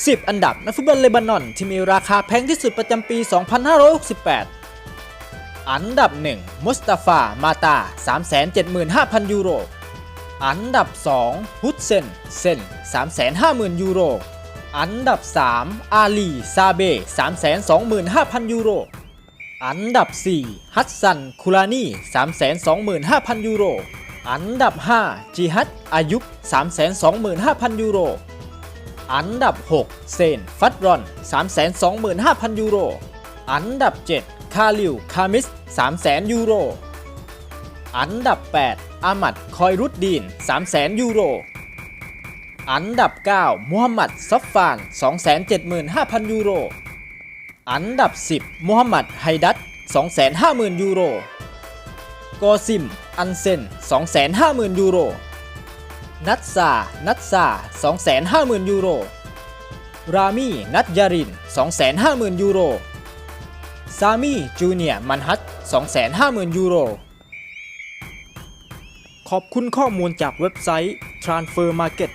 10 อันดับนักฟุตบอลเลบานอนที่มีราคาแพงที่สุดประจำปี 2568 อันดับ 1 มุสตาฟา มาตา 375,000 ยูโร อันดับ 2 ฮุดเซน เซน 350,000 ยูโร อันดับ 3 อาลี ซาเบ 325,000 ยูโร อันดับ 4 ฮัตซัน คูลานี 325,000 ยูโร อันดับ 5 จิฮัดอายุบ325,000 ยูโร อันดับ 6 เซนฟัตรอน 325,000 ยูโร อันดับ 7 คาลิว คามิส 300,000 ยูโร อันดับ 8 อามัด คอยรุดดีน 300,000 ยูโร อันดับ 9มูฮัมหมัดซอฟฟาน 275,000 ยูโร อันดับ 10มูฮัมหมัด ไฮดัต250,000 ยูโร กอซิม อันเซน 250,000 ยูโร นัตซา นัตซา 250,000 ยูโร รามี นัตยาริน 250,000 ยูโร ซามี จูเนียมันฮัต 250,000 ยูโร ขอบคุณข้อมูลจากเว็บไซต์ Transfer Market